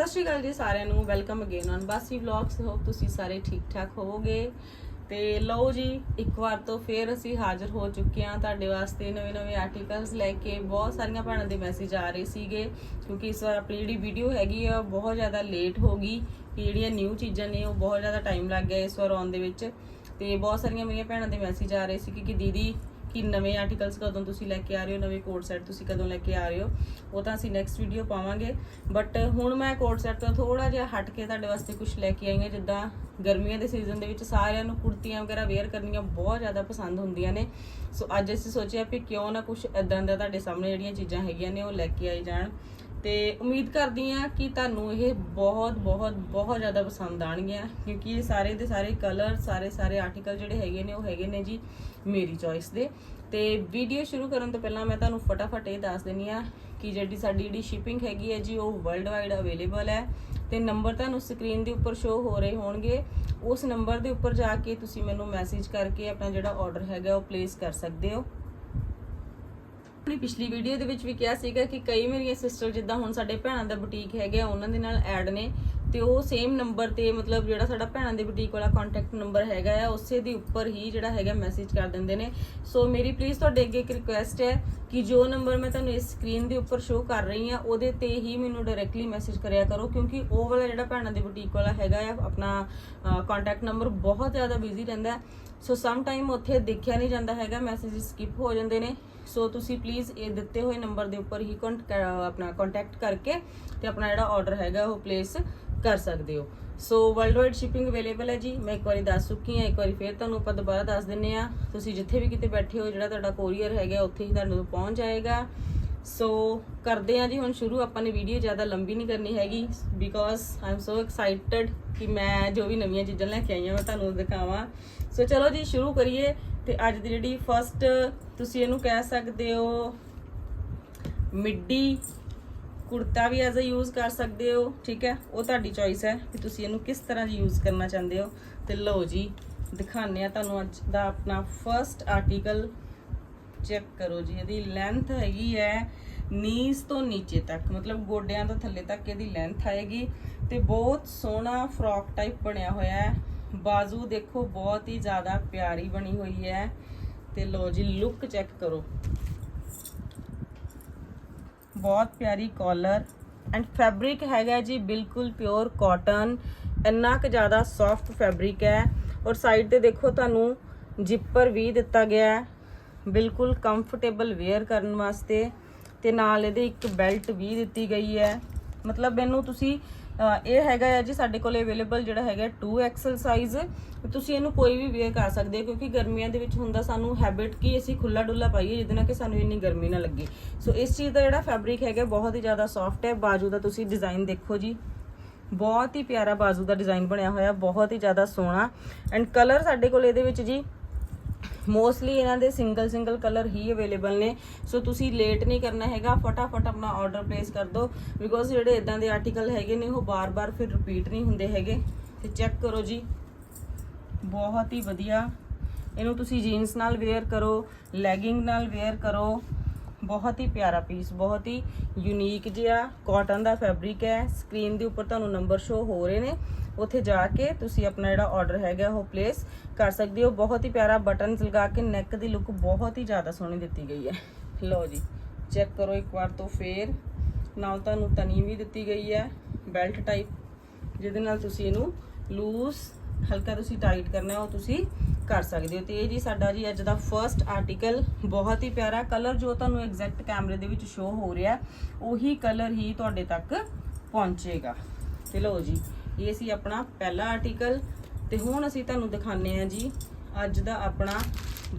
ਸਤਿ ਸ਼੍ਰੀ ਅਕਾਲ ਜੀ ਸਾਰਿਆਂ ਨੂੰ welcome again on Basi vlogs hope ਤੁਸੀਂ ਸਾਰੇ ਠੀਕ ਠਾਕ ਹੋਵੋਗੇ। ਤੇ ਲਓ ਜੀ, ਇੱਕ ਵਾਰ ਤੋਂ ਫੇਰ ਅਸੀਂ ਹਾਜ਼ਰ ਹੋ ਚੁੱਕੇ ਹਾਂ ਤੁਹਾਡੇ ਵਾਸਤੇ ਨਵੇਂ ਨਵੇਂ ਆਰਟੀਕਲਸ ਲੈ ਕੇ। ਬਹੁਤ ਸਾਰੀਆਂ ਭੈਣਾਂ ਦੇ ਮੈਸੇਜ ਆ ਰਹੇ ਸੀਗੇ, ਕਿਉਂਕਿ ਇਸ ਵਾਰ ਆਪਣੀ ਜਿਹੜੀ ਵੀਡੀਓ ਹੈਗੀ ਆ ਬਹੁਤ ਜ਼ਿਆਦਾ ਲੇਟ ਹੋ ਗਈ। ਕਿ ਜਿਹੜੀਆਂ ਨਿਊ ਚੀਜ਼ਾਂ ਨੇ, ਉਹ ਬਹੁਤ ਜ਼ਿਆਦਾ ਟਾਈਮ ਲੱਗ ਗਿਆ ਇਸ ਵਾਰ ਆਉਣ ਦੇ ਵਿੱਚ। ਤੇ ਬਹੁਤ ਸਾਰੀਆਂ ਮੇਰੀਆਂ ਭੈਣਾਂ ਦੇ ਮੈਸੇਜ ਆ ਰਹੇ ਸੀ ਕਿ ਦੀਦੀ ਕਿ ਨਵੇਂ ਆਰਟੀਕਲਸ ਕਦੋਂ ਤੁਸੀਂ ਲੈ ਕੇ ਆ ਰਹੇ ਹੋ, ਨਵੇਂ ਕੋਡ ਸੈਟ ਤੁਸੀਂ ਕਦੋਂ ਲੈ ਕੇ ਆ ਰਹੇ ਹੋ, ਉਹ ਤਾਂ ਅਸੀਂ ਨੈਕਸਟ ਵੀਡੀਓ ਪਾਵਾਂਗੇ। ਬਟ ਹੁਣ ਮੈਂ ਕੋਡ ਸੈਟ ਤੋਂ ਥੋੜਾ ਜਿਹਾ ਹਟ ਕੇ ਤੁਹਾਡੇ ਵਾਸਤੇ ਕੁਝ ਲੈ ਕੇ ਆਈ ਹਾਂ, ਜਿੱਦਾਂ ਗਰਮੀਆਂ ਦੇ ਸੀਜ਼ਨ ਦੇ ਵਿੱਚ ਸਾਰਿਆਂ ਨੂੰ ਕੁੜਤੀਆਂ ਵਗੈਰਾ ਵੇਅਰ ਕਰਨੀਆਂ ਬਹੁਤ ਜ਼ਿਆਦਾ ਪਸੰਦ ਹੁੰਦੀਆਂ ਨੇ। ਸੋ ਅੱਜ ਅਸੀਂ ਸੋਚਿਆ ਵੀ ਕਿਉਂ ਨਾ ਕੁਝ ਇਦਾਂ ਦਾ ਤੁਹਾਡੇ ਸਾਹਮਣੇ ਜਿਹੜੀਆਂ ਚੀਜ਼ਾਂ ਹੈਗੀਆਂ ਨੇ ਉਹ ਲੈ ਕੇ ਆਈ ਜਾਣ। ਤੇ ਉਮੀਦ ਕਰਦੀ ਆ ਕਿ ਤੁਹਾਨੂੰ ਇਹ ਬਹੁਤ ਬਹੁਤ ਬਹੁਤ ਜ਼ਿਆਦਾ ਪਸੰਦ ਆਣਗੀਆਂ ਕਿਉਂਕਿ ਇਹ ਸਾਰੇ ਦੇ ਸਾਰੇ ਕਲਰ ਸਾਰੇ ਸਾਰੇ ਆਰਟੀਕਲ ਜਿਹੜੇ ਹੈਗੇ ਨੇ, ਉਹ ਹੈਗੇ ਨੇ ਜੀ ਮੇਰੀ ਚੋਇਸ ਦੇ। ਤੇ ਵੀਡੀਓ ਸ਼ੁਰੂ ਕਰਨ ਤੋਂ ਪਹਿਲਾਂ ਮੈਂ ਤੁਹਾਨੂੰ ਫਟਾਫਟ ਇਹ ਦੱਸ ਦਿੰਨੀ ਆ ਕਿ ਜਿਹੜੀ ਸਾਡੀ ਜਿਹੜੀ ਸ਼ਿਪਿੰਗ ਹੈਗੀ ਹੈ ਜੀ, ਉਹ ਵਰਲਡ ਵਾਈਡ ਅਵੇਲੇਬਲ ਹੈ। ਤੇ ਨੰਬਰ ਤੁਹਾਨੂੰ ਸਕਰੀਨ ਦੇ ਉੱਪਰ ਸ਼ੋ ਹੋ ਰਹੇ ਹੋਣਗੇ। ਉਸ ਨੰਬਰ ਦੇ ਉੱਪਰ ਜਾ ਕੇ ਤੁਸੀਂ ਮੈਨੂੰ ਮੈਸੇਜ ਕਰਕੇ ਆਪਣਾ ਜਿਹੜਾ ਆਰਡਰ ਹੈਗਾ, ਉਹ ਪਲੇਸ ਕਰ ਸਕਦੇ ਹੋ। ਆਪਣੀ ਪਿਛਲੀ ਵੀਡੀਓ ਦੇ ਵਿੱਚ ਵੀ ਕਿਹਾ ਸੀਗਾ ਕਿ ਕਈ ਮੇਰੀਆਂ ਸਿਸਟਰ ਜਿੱਦਾਂ ਹੁਣ ਸਾਡੇ ਭੈਣਾਂ ਦਾ ਬੁਟੀਕ ਹੈਗਾ ਉਹਨਾਂ ਦੇ ਨਾਲ ਐਡ ਨੇ ਤੇ ਉਹ ਸੇਮ ਨੰਬਰ ਤੇ ਮਤਲਬ ਜਿਹੜਾ ਸਾਡਾ ਭੈਣਾਂ ਦੇ ਬੁਟੀਕ ਵਾਲਾ ਕੰਟੈਕਟ ਨੰਬਰ ਹੈਗਾ ਆ, ਉਸੇ ਦੇ ਉੱਪਰ ਹੀ ਜਿਹੜਾ ਹੈਗਾ ਮੈਸੇਜ ਕਰ ਦਿੰਦੇ ਨੇ। ਸੋ ਮੇਰੀ ਪਲੀਜ਼ ਤੁਹਾਡੇ ਅੱਗੇ ਇੱਕ ਰਿਕੁਐਸਟ ਹੈ ਕਿ ਜੋ ਨੰਬਰ ਮੈਂ ਤੁਹਾਨੂੰ ਇਸ ਸਕਰੀਨ ਦੇ ਉੱਪਰ ਸ਼ੋ ਕਰ ਰਹੀ ਆ ਉਹਦੇ ਤੇ ਹੀ ਮੈਨੂੰ ਡਾਇਰੈਕਟਲੀ ਮੈਸੇਜ ਕਰਿਆ ਕਰੋ, ਕਿਉਂਕਿ ਉਹ ਵਾਲਾ ਜਿਹੜਾ ਭੈਣਾਂ ਦੇ ਬੁਟੀਕ ਵਾਲਾ ਹੈਗਾ ਆ, ਆਪਣਾ ਕੰਟੈਕਟ ਨੰਬਰ ਬਹੁਤ ਜ਼ਿਆਦਾ ਬਿਜ਼ੀ ਰਹਿੰਦਾ ਸੋ ਸਮ ਟਾਈਮ ਉੱਥੇ ਦੇਖਿਆ ਨਹੀਂ ਜਾਂਦਾ ਹੈਗਾ ਮੈਸੇਜ ਸਕਿਪ ਹੋ ਜਾਂਦੇ ਨੇ। ਸੋ ਤੁਸੀਂ ਪਲੀਜ਼ ਇਹ ਦਿੱਤੇ ਹੋਏ ਨੰਬਰ ਦੇ ਉੱਪਰ ਹੀ ਕੰਟ ਆਪਣਾ ਕੰਟੈਕਟ ਕਰਕੇ ਤੇ ਆਪਣਾ ਜਿਹੜਾ ਆਰਡਰ ਹੈਗਾ ਉਹ ਪਲੇਸ ਕਰ ਸਕਦੇ ਹੋ। So world wide shipping available ਹੈ ਜੀ। ਮੈਂ ਇੱਕ ਵਾਰੀ ਦੱਸ ਚੁੱਕੀ ਹਾਂ, ਇੱਕ ਵਾਰੀ ਫੇਰ ਤੁਹਾਨੂੰ ਆਪਾਂ ਦੁਬਾਰਾ ਦੱਸ ਦਿੰਨੇ ਆ ਤੁਸੀਂ ਜਿੱਥੇ ਵੀ ਕਿਤੇ ਬੈਠੇ ਹੋ, ਜਿਹੜਾ ਤੁਹਾਡਾ ਕੋਰੀਅਰ ਹੈਗਾ, ਉੱਥੇ ਹੀ ਤੁਹਾਨੂੰ ਪਹੁੰਚ ਜਾਏਗਾ। ਸੋ ਕਰਦੇ ਆ ਜੀ, ਹੁਣ ਸ਼ੁਰੂ ਆਪਾਂ ਨੇ ਵੀਡੀਓ ਜ਼ਿਆਦਾ ਲੰਬੀ ਨਹੀਂ ਕਰਨੀ ਹੈਗੀ because I am so excited ਕਿ ਮੈਂ ਜੋ ਵੀ ਨਵੀਆਂ ਚੀਜ਼ਾਂ ਲੈ ਕੇ ਆਈ ਹਾਂ ਮੈਂ ਤੁਹਾਨੂੰ ਦਿਖਾਵਾਂ। ਸੋ ਚਲੋ ਜੀ, ਸ਼ੁਰੂ ਕਰੀਏ। ਤੇ ਅੱਜ ਦੀ ਜਿਹੜੀ ਫਰਸਟ ਤੁਸੀਂ ਇਹਨੂੰ ਕਹਿ ਸਕਦੇ ਹੋ, ਮਿੱਡੀ ਕੁੜਤਾ ਵੀ ਐਜ਼ ਅ ਯੂਜ਼ ਕਰ ਸਕਦੇ ਹੋ, ਠੀਕ ਹੈ? ਉਹ ਤੁਹਾਡੀ ਚੋਇਸ ਹੈ ਕਿ ਤੁਸੀਂ ਇਹਨੂੰ ਕਿਸ ਤਰ੍ਹਾਂ ਯੂਜ਼ ਕਰਨਾ ਚਾਹੁੰਦੇ ਹੋ। ਤੇ ਲਓ ਜੀ, ਦਿਖਾਉਂਦੇ ਆ ਤੁਹਾਨੂੰ ਅੱਜ ਦਾ ਆਪਣਾ ਫਰਸਟ ਆਰਟੀਕਲ ਚੈੱਕ ਕਰੋ ਜੀ, ਇਹਦੀ ਲੈਂਥ ਹੈਗੀ ਹੈ ਨੀਸ ਤੋਂ ਨੀਚੇ ਤੱਕ, ਮਤਲਬ ਗੋਡਿਆਂ ਤੋਂ ਥੱਲੇ ਤੱਕ ਇਹਦੀ ਲੈਂਥ ਆਏਗੀ। ਤੇ ਬਹੁਤ ਸੋਹਣਾ ਫਰੋਕ ਟਾਈਪ ਬਣਿਆ ਹੋਇਆ ਹੈ। ਬਾਜ਼ੂ ਦੇਖੋ, ਬਹੁਤ ਹੀ ਜ਼ਿਆਦਾ ਪਿਆਰੀ ਬਣੀ ਹੋਈ ਹੈ। ਤੇ ਲੋ ਜੀ ਲੁੱਕ ਚੈੱਕ ਕਰੋ। ਬਹੁਤ ਪਿਆਰੀ ਕਾਲਰ ਐਂਡ ਫੈਬਰਿਕ ਹੈਗਾ ਜੀ, ਬਿਲਕੁਲ ਪਿਓਰ ਕਾਟਨ ਇੰਨਾ ਕੁ ਜ਼ਿਆਦਾ ਸੌਫਟ ਫੈਬਰਿਕ ਹੈ। ਔਰ ਸਾਈਡ ਤੇ ਦੇਖੋ, ਤੁਹਾਨੂੰ ਜਿੱਪਰ ਵੀ ਦਿੱਤਾ ਗਿਆ ਹੈ। ਬਿਲਕੁਲ ਕੰਫਰਟੇਬਲ ਵੇਅਰ ਕਰਨ ਵਾਸਤੇ। ਤੇ ਨਾਲ ਇਹਦੇ ਇੱਕ ਬੈਲਟ ਵੀ ਦਿੱਤੀ ਗਈ ਹੈ। ਮਤਲਬ ਇਹਨੂੰ ਤੁਸੀਂ ਇਹ ਹੈਗਾ ਹੈ ਜੀ ਸਾਡੇ ਕੋਲ ਅਵੇਲੇਬਲ ਜਿਹੜਾ ਹੈਗਾ 2XL ਸਾਈਜ਼ ਤੁਸੀਂ ਇਹਨੂੰ ਕੋਈ ਵੀ ਵੇਅਰ ਕਰ ਸਕਦੇ ਹੋ, ਕਿਉਂਕਿ ਗਰਮੀਆਂ ਦੇ ਵਿੱਚ ਹੁੰਦਾ ਸਾਨੂੰ ਹੈਬਿਟ ਕਿ ਅਸੀਂ ਖੁੱਲਾ ਡੁੱਲਾ ਪਾਈਏ, ਜਿਹਦੇ ਨਾਲ ਕਿ ਸਾਨੂੰ ਇੰਨੀ ਗਰਮੀ ਨਾ ਲੱਗੇ। ਸੋ ਇਸ ਚੀਜ਼ ਦਾ ਜਿਹੜਾ ਫੈਬਰਿਕ ਹੈਗਾ, ਬਹੁਤ ਹੀ ਜ਼ਿਆਦਾ ਸੌਫਟ ਹੈ। ਬਾਜੂ ਦਾ ਤੁਸੀਂ ਡਿਜ਼ਾਈਨ ਦੇਖੋ ਜੀ। ਬਹੁਤ ਹੀ ਪਿਆਰਾ ਬਾਜੂ ਦਾ ਡਿਜ਼ਾਈਨ ਬਣਿਆ ਹੋਇਆ, ਬਹੁਤ ਹੀ ਜ਼ਿਆਦਾ ਸੋਹਣਾ। ਐਂਡ ਕਲਰ ਸਾਡੇ ਕੋਲ ਇਹਦੇ ਵਿੱਚ ਜੀ ਮੋਸਟਲੀ ਇਹਨਾਂ ਦੇ ਸਿੰਗਲ ਸਿੰਗਲ ਕਲਰ ਹੀ ਅਵੇਲੇਬਲ ਨੇ। ਸੋ ਤੁਸੀਂ ਲੇਟ ਨਹੀਂ ਕਰਨਾ ਹੈਗਾ, ਫਟਾਫਟ ਆਪਣਾ ਆਰਡਰ ਪਲੇਸ ਕਰ ਦਿਓ। ਬਿਕੋਜ਼ ਜਿਹੜੇ ਇਦਾਂ ਦੇ ਆਰਟੀਕਲ ਹੈਗੇ ਨੇ, ਉਹ ਬਾਰ-ਬਾਰ ਫਿਰ ਰਿਪੀਟ ਨਹੀਂ ਹੁੰਦੇ ਹੈਗੇ। ਤੇ ਚੈੱਕ ਕਰੋ ਜੀ। ਬਹੁਤ ਹੀ ਵਧੀਆ। ਇਹਨੂੰ ਤੁਸੀਂ ਜੀਨਸ ਨਾਲ ਵੇਅਰ ਕਰੋ ਲੈਗਿੰਗ ਨਾਲ ਵੇਅਰ ਕਰੋ। ਬਹੁਤ ਹੀ ਪਿਆਰਾ ਪੀਸ ਬਹੁਤ ਹੀ ਯੂਨੀਕ ਜਿਹਾ। ਕਾਟਨ ਦਾ ਫੈਬਰਿਕ ਹੈ। ਸਕਰੀਨ ਦੇ ਉੱਪਰ ਤੁਹਾਨੂੰ ਨੰਬਰ ਸ਼ੋ ਹੋ ਰਹੇ ਨੇ। ਉੱਥੇ ਜਾ ਕੇ ਤੁਸੀਂ ਆਪਣਾ ਜਿਹੜਾ ਆਰਡਰ ਹੈਗਾ ਉਹ ਪਲੇਸ ਕਰ ਸਕਦੇ ਹੋ। ਬਹੁਤ ਹੀ ਪਿਆਰਾ ਬਟਨਸ ਲਗਾ ਕੇ ਨੈਕ ਦੀ ਲੁੱਕ ਬਹੁਤ ਹੀ ਜ਼ਿਆਦਾ ਸੋਹਣੀ ਦਿੱਤੀ ਗਈ ਹੈ। ਲਓ ਜੀ ਚੈੱਕ ਕਰੋ ਇੱਕ ਵਾਰ ਤੋਂ ਫੇਰ। ਨਾਲ ਤੁਹਾਨੂੰ ਤਨੀ ਵੀ ਦਿੱਤੀ ਗਈ ਹੈ ਬੈਲਟ ਟਾਈਪ ਜਿਹਦੇ ਨਾਲ ਤੁਸੀਂ ਇਹਨੂੰ ਲੂਜ਼ ਹਲਕਾ ਤੁਸੀਂ ਟਾਈਟ ਕਰਨਾ ਉਹ ਤੁਸੀਂ ਕਰ ਸਕਦੇ ਹੋ। ਤੇ ਇਹ ਜੀ ਸਾਡਾ ਜੀ ਅੱਜ ਦਾ ਫਰਸਟ ਆਰਟੀਕਲ ਬਹੁਤ ਹੀ ਪਿਆਰਾ ਕਲਰ ਜੋ ਤੁਹਾਨੂੰ ਐਗਜ਼ੈਕਟ ਕੈਮਰੇ ਦੇ ਵਿੱਚ ਸ਼ੋ ਹੋ ਰਿਹਾ, ਉਹੀ ਕਲਰ ਹੀ ਤੁਹਾਡੇ ਤੱਕ ਪਹੁੰਚੇਗਾ। ਤੇ ਲਓ ਜੀ ਇਹ ਸੀ ਆਪਣਾ ਪਹਿਲਾ ਆਰਟੀਕਲ ਤੇ ਹੁਣ ਅਸੀਂ ਤੁਹਾਨੂੰ ਦਿਖਾਣੇ ਆ ਜੀ ਅੱਜ ਦਾ ਆਪਣਾ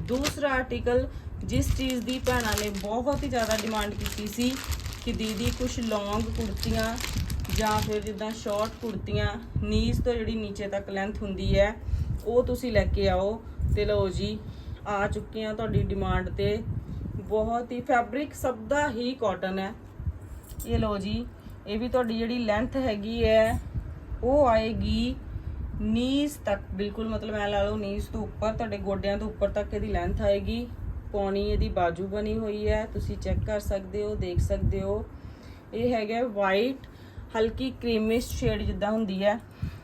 ਦੂਸਰਾ ਆਰਟੀਕਲ ਜਿਸ ਚੀਜ਼ ਦੀ ਭੈਣਾਂ ਨੇ ਬਹੁਤ ਹੀ ਜ਼ਿਆਦਾ ਡਿਮਾਂਡ ਕੀਤੀ ਸੀ ਕਿ ਦੀਦੀ ਕੁਝ ਲੌਂਗ ਕੁੜਤੀਆਂ ਜਾਂ ਫਿਰ ਜਿੱਦਾਂ ਸ਼ਾਰਟ ਕੁੜਤੀਆਂ ਨੀਜ਼ ਤੋਂ ਜਿਹੜੀ ਨੀਚੇ ਤੱਕ ਲੈਂਥ ਹੁੰਦੀ ਹੈ, ਉਹ ਤੁਸੀਂ ਲੈ ਕੇ ਆਓ ਤੇ ਲਓ ਜੀ, ਆ ਚੁੱਕੀਆਂ ਤੁਹਾਡੀ ਡਿਮਾਂਡ ਤੇ। ਬਹੁਤ ਹੀ ਫੈਬਰਿਕ ਸਭ ਦਾ ਹੀ ਕਾਟਨ ਹੈ। ਇਹ ਲਓ ਜੀ, ਇਹ ਵੀ ਤੁਹਾਡੀ ਜਿਹੜੀ ਲੈਂਥ ਹੈਗੀ ਹੈ ਉਹ ਆਏਗੀ ਨੀਜ਼ ਤੱਕ, ਬਿਲਕੁਲ ਮਤਲਬ ਐ ਲਾ ਲਓ ਨੀਜ਼ ਤੋਂ ਉੱਪਰ, ਤੁਹਾਡੇ ਗੋਡਿਆਂ ਤੋਂ ਉੱਪਰ ਤੱਕ ਇਹਦੀ ਲੈਂਥ ਆਏਗੀ। ਪੌਣੀ ਇਹਦੀ ਬਾਜੂ ਬਣੀ ਹੋਈ ਹੈ, ਤੁਸੀਂ ਚੈੱਕ ਕਰ ਸਕਦੇ ਹੋ, ਦੇਖ ਸਕਦੇ ਹੋ। ਇਹ ਹੈਗਾ ਵਾਈਟ ਹਲਕੀ ਕ੍ਰੀਮਿਸ਼ ਸ਼ੇਡ ਜਿੱਦਾਂ ਹੁੰਦੀ ਹੈ।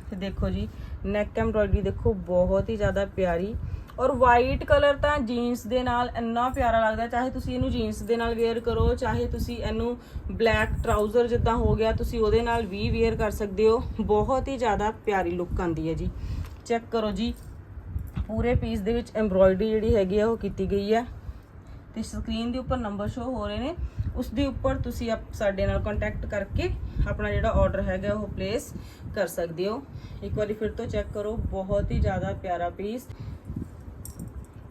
ਤੇ ਦੇਖੋ ਜੀ ਨੈਕ ਐਮਬ੍ਰੋਇਡਰੀ ਦੇਖੋ ਬਹੁਤ ਹੀ ਜ਼ਿਆਦਾ ਪਿਆਰੀ। ਔਰ ਵਾਈਟ ਕਲਰ ਤਾਂ ਜੀਨਸ ਦੇ ਨਾਲ ਇੰਨਾ ਪਿਆਰਾ ਲੱਗਦਾ, ਚਾਹੇ ਤੁਸੀਂ ਇਹਨੂੰ ਜੀਨਸ ਦੇ ਨਾਲ ਵੇਅਰ ਕਰੋ, ਚਾਹੇ ਤੁਸੀਂ ਇਹਨੂੰ ਬਲੈਕ ਟਰਾਊਜ਼ਰ ਜਿੱਦਾਂ ਹੋ ਗਿਆ, ਤੁਸੀਂ ਉਹਦੇ ਨਾਲ ਵੀ ਵੇਅਰ ਕਰ ਸਕਦੇ ਹੋ। ਬਹੁਤ ਹੀ ਜ਼ਿਆਦਾ ਪਿਆਰੀ ਲੁੱਕ ਆਉਂਦੀ ਹੈ ਜੀ। ਚੈੱਕ ਕਰੋ ਜੀ। ਪੂਰੇ ਪੀਸ ਦੇ ਵਿੱਚ ਐਮਬ੍ਰੋਇਡਰੀ ਜਿਹੜੀ ਹੈਗੀ ਆ, ਉਹ ਕੀਤੀ ਗਈ ਹੈ। ਤੇ ਸਕਰੀਨ ਦੇ ਉੱਪਰ ਨੰਬਰ ਸ਼ੋ ਹੋ ਰਹੇ ਨੇ। ਉਸ ਦੇ ਉੱਪਰ ਤੁਸੀਂ ਆਪ ਸਾਡੇ ਨਾਲ ਕੰਟੈਕਟ ਕਰਕੇ ਆਪਣਾ ਜਿਹੜਾ ਆਰਡਰ ਹੈਗਾ, ਉਹ ਪਲੇਸ ਕਰ ਸਕਦੇ ਹੋ। ਇੱਕ ਵਾਰੀ ਫਿਰ ਤੋਂ ਚੈੱਕ ਕਰੋ। ਬਹੁਤ ਹੀ ਜ਼ਿਆਦਾ ਪਿਆਰਾ ਪੀਸ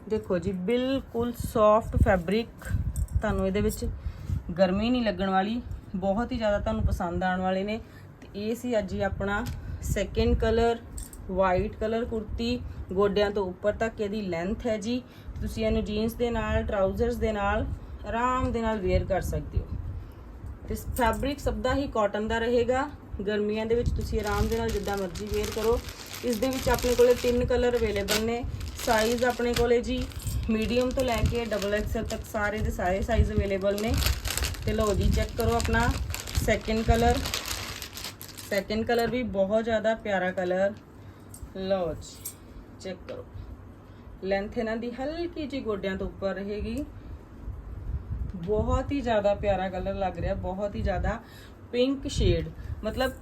ਦੇਖੋ ਜੀ, ਬਿਲਕੁਲ ਸੌਫਟ ਫੈਬਰਿਕ ਤੁਹਾਨੂੰ ਇਹਦੇ ਵਿੱਚ ਗਰਮੀ ਨਹੀਂ ਲੱਗਣ ਵਾਲੀ, ਬਹੁਤ ਹੀ ਜ਼ਿਆਦਾ ਤੁਹਾਨੂੰ ਪਸੰਦ ਆਉਣ ਵਾਲੇ ਨੇ। ਤੇ ਇਹ ਸੀ ਅੱਜ ਹੀ ਆਪਣਾ second colour white colour kurti ਗੋਡਿਆਂ ਤੋਂ ਉੱਪਰ ਤੱਕ ਇਹਦੀ ਲੈਂਥ ਹੈ ਜੀ। ਤੁਸੀਂ ਇਹਨੂੰ ਜੀਨਸ ਦੇ ਨਾਲ ਟਰਾਊਜ਼ਰਸ ਦੇ ਨਾਲ, ਆਰਾਮ ਦੇ ਨਾਲ ਵੇਅਰ ਕਰ ਸਕਦੇ ਹੋ। ਤੇ ਫੈਬਰਿਕ ਸਭ ਦਾ ਹੀ ਕਾਟਨ ਦਾ ਰਹੇਗਾ। ਗਰਮੀਆਂ ਦੇ ਵਿੱਚ ਤੁਸੀਂ ਆਰਾਮ ਦੇ ਨਾਲ ਜਿੱਦਾਂ ਮਰਜ਼ੀ ਵੇਅਰ ਕਰੋ। ਇਸ ਦੇ ਵਿੱਚ ਆਪਣੇ ਕੋਲੇ ਤਿੰਨ ਕਲਰ ਅਵੇਲੇਬਲ ਨੇ। ਸਾਈਜ਼ ਆਪਣੇ ਕੋਲੇ ਜੀ ਮੀਡੀਅਮ ਤੋਂ ਲੈ ਕੇ ਡਬਲ ਐਕਸਲ ਤੱਕ ਸਾਰੇ ਦੇ ਸਾਰੇ ਸਾਈਜ਼ ਅਵੇਲੇਬਲ ਨੇ। ਤੇ ਲਓ ਜੀ ਚੈੱਕ ਕਰੋ ਆਪਣਾ ਸੈਕਿੰਡ ਕਲਰ ਸੈਕਿੰਡ ਕਲਰ ਵੀ ਬਹੁਤ ਜ਼ਿਆਦਾ ਪਿਆਰਾ ਕਲਰ ਲਓ ਜੀ ਚੈੱਕ ਕਰੋ। ਲੈਂਥ ਇਹਨਾਂ ਦੀ ਹਲਕੀ ਜਿਹੀ ਗੋਡਿਆਂ ਤੋਂ ਉੱਪਰ ਰਹੇਗੀ। ਬਹੁਤ ਹੀ ਜ਼ਿਆਦਾ ਪਿਆਰਾ ਕਲਰ ਲੱਗ ਰਿਹਾ, ਬਹੁਤ ਹੀ ਜ਼ਿਆਦਾ ਪਿੰਕ ਸ਼ੇਡ ਮਤਲਬ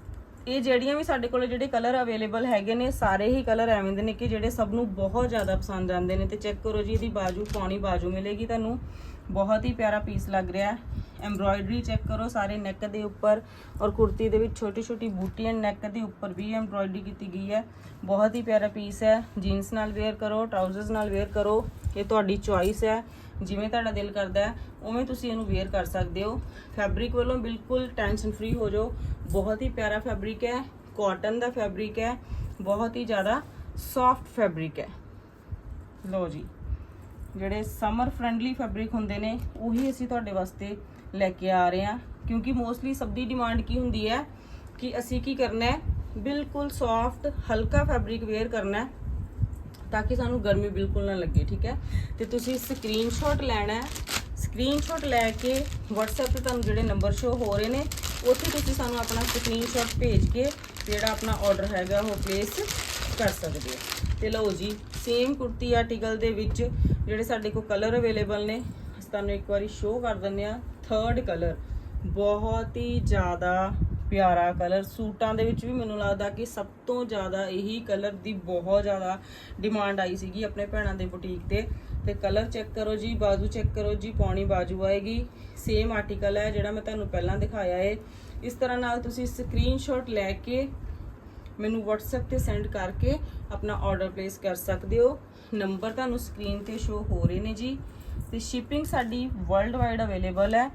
ਇਹ ਜਿਹੜੀਆਂ ਵੀ ਸਾਡੇ ਕੋਲ ਜਿਹੜੇ ਕਲਰ ਅਵੇਲੇਬਲ ਹੈਗੇ ਨੇ, ਸਾਰੇ ਹੀ ਕਲਰ ਐਵੇਂ ਦੇ ਨੇ ਕਿ ਜਿਹੜੇ ਸਭ ਨੂੰ ਬਹੁਤ ਜ਼ਿਆਦਾ ਪਸੰਦ ਆਉਂਦੇ ਨੇ। ਤੇ ਚੈੱਕ ਕਰੋ ਜੀ, ਇਹਦੀ ਬਾਜੂ, ਪੌਣੀ ਬਾਜੂ ਮਿਲੇਗੀ ਤੁਹਾਨੂੰ। ਬਹੁਤ ਹੀ ਪਿਆਰਾ ਪੀਸ ਲੱਗ ਰਿਹਾ ਹੈ। ਐਮਬ੍ਰੋਇਡਰੀ ਚੈੱਕ ਕਰੋ ਸਾਰੇ ਨੈਕ ਦੇ ਉੱਪਰ ਔਰ ਕੁਰਤੀ ਦੇ ਵਿੱਚ ਛੋਟੀ ਛੋਟੀ ਬੂਟੀਆਂ ਨੈਕ ਦੇ ਉੱਪਰ ਵੀ ਐਮਬ੍ਰੋਇਡਰੀ ਕੀਤੀ ਗਈ ਹੈ। ਬਹੁਤ ਹੀ ਪਿਆਰਾ ਪੀਸ ਹੈ। ਜੀਨਸ ਨਾਲ ਵੇਅਰ ਕਰੋ ਟਰਾਊਜ਼ਰਸ ਨਾਲ ਵੇਅਰ ਕਰੋ। ਇਹ ਤੁਹਾਡੀ ਚੁਆਇਸ ਹੈ। ਜਿਵੇਂ ਤੁਹਾਡਾ ਦਿਲ ਕਰਦਾ ਹੈ, ਉਵੇਂ ਤੁਸੀਂ ਇਹਨੂੰ ਵੇਅਰ ਕਰ ਸਕਦੇ ਹੋ। ਫੈਬਰਿਕ ਵੱਲੋਂ ਬਿਲਕੁਲ ਟੈਨਸ਼ਨ ਫ੍ਰੀ ਹੋ ਜਾਓ। ਬਹੁਤ ਹੀ ਪਿਆਰਾ ਫੈਬਰਿਕ ਹੈ। ਕਾਟਨ ਦਾ ਫੈਬਰਿਕ ਹੈ। ਬਹੁਤ ਹੀ ਜ਼ਿਆਦਾ ਸੌਫਟ ਫੈਬਰਿਕ ਹੈ। ਲਓ ਜੀ। ਜਿਹੜੇ ਸਮਰ ਫ੍ਰੈਂਡਲੀ ਫੈਬਰਿਕ ਹੁੰਦੇ ਨੇ, ਉਹੀ ਅਸੀਂ ਤੁਹਾਡੇ ਵਾਸਤੇ ਲੈ ਕੇ ਆ ਰਹੇ ਹਾਂ। ਕਿਉਂਕਿ ਮੋਸਟਲੀ ਸਭ ਦੀ ਡਿਮਾਂਡ ਕੀ ਹੁੰਦੀ ਹੈ ਕਿ ਅਸੀਂ ਕੀ ਕਰਨਾ ਹੈ? ਬਿਲਕੁਲ ਸੌਫਟ ਹਲਕਾ ਫੈਬਰਿਕ ਵੇਅਰ ਕਰਨਾ ਹੈ, ਤਾਂ ਕਿ ਸਾਨੂੰ ਗਰਮੀ ਬਿਲਕੁਲ ਨਾ ਲੱਗੇ, ਠੀਕ ਹੈ? ਤੇ ਤੁਸੀਂ ਸਕਰੀਨਸ਼ਾਟ ਲੈਣਾ ਹੈ। ਸਕਰੀਨਸ਼ਾਟ ਲੈ ਕੇ WhatsApp ਤੇ ਤੁਹਾਨੂੰ ਜਿਹੜੇ ਨੰਬਰ ਸ਼ੋ ਹੋ ਰਹੇ ਨੇ, ਉੱਥੇ ਤੁਸੀਂ ਸਾਨੂੰ ਆਪਣਾ ਸਕਰੀਨਸ਼ਾਟ ਭੇਜ ਕੇ ਜਿਹੜਾ ਆਪਣਾ ਆਰਡਰ ਹੈਗਾ, ਉਹ ਪਲੇਸ ਕਰ ਸਕਦੇ ਹੋ। ਤੇ ਲਓ ਜੀ ਸੇਮ ਕੁਰਤੀ ਆਰਟੀਕਲ ਦੇ ਵਿੱਚ ਜਿਹੜੇ ਸਾਡੇ ਕੋਲ ਕਲਰ ਅਵੇਲੇਬਲ ਨੇ, ਅਸੀਂ ਤੁਹਾਨੂੰ ਇੱਕ ਵਾਰੀ ਸ਼ੋਅ ਕਰ ਦਿੰਦੇ ਆ ਥਰਡ ਕਲਰ ਬਹੁਤ ਹੀ ਜ਼ਿਆਦਾ ਪਿਆਰਾ ਕਲਰ ਸੂਟਾਂ ਦੇ ਵਿੱਚ ਵੀ ਮੈਨੂੰ ਲੱਗਦਾ ਕਿ ਸਭ ਤੋਂ ਜ਼ਿਆਦਾ ਇਹੀ ਕਲਰ ਦੀ ਬਹੁਤ ਜ਼ਿਆਦਾ ਡਿਮਾਂਡ ਆਈ ਸੀਗੀ ਆਪਣੇ ਭੈਣਾਂ ਦੇ ਬੁਟੀਕ ਤੇ। ਤੇ ਕਲਰ ਚੈੱਕ ਕਰੋ ਜੀ, ਬਾਜੂ ਚੈੱਕ ਕਰੋ ਜੀ, ਪੌਣੀ ਬਾਜੂ ਆਏਗੀ। ਸੇਮ ਆਰਟੀਕਲ ਹੈ ਜਿਹੜਾ ਮੈਂ ਤੁਹਾਨੂੰ ਪਹਿਲਾਂ ਦਿਖਾਇਆ ਹੈ ਇਸ ਤਰ੍ਹਾਂ ਨਾਲ ਤੁਸੀਂ ਸਕਰੀਨਸ਼ਾਟ ਲੈ ਕੇ ਮੈਨੂੰ WhatsApp ਤੇ ਸੈਂਡ ਕਰਕੇ ਆਪਣਾ ਆਰਡਰ ਪਲੇਸ ਕਰ ਸਕਦੇ ਹੋ। ਨੰਬਰ ਤੁਹਾਨੂੰ ਸਕਰੀਨ ਤੇ ਸ਼ੋ ਹੋ ਰਹੇ ਨੇ ਜੀ। ਤੇ ਸ਼ਿਪਿੰਗ ਸਾਡੀ ਵਰਲਡ ਵਾਈਡ ਅਵੇਲੇਬਲ ਹੈ।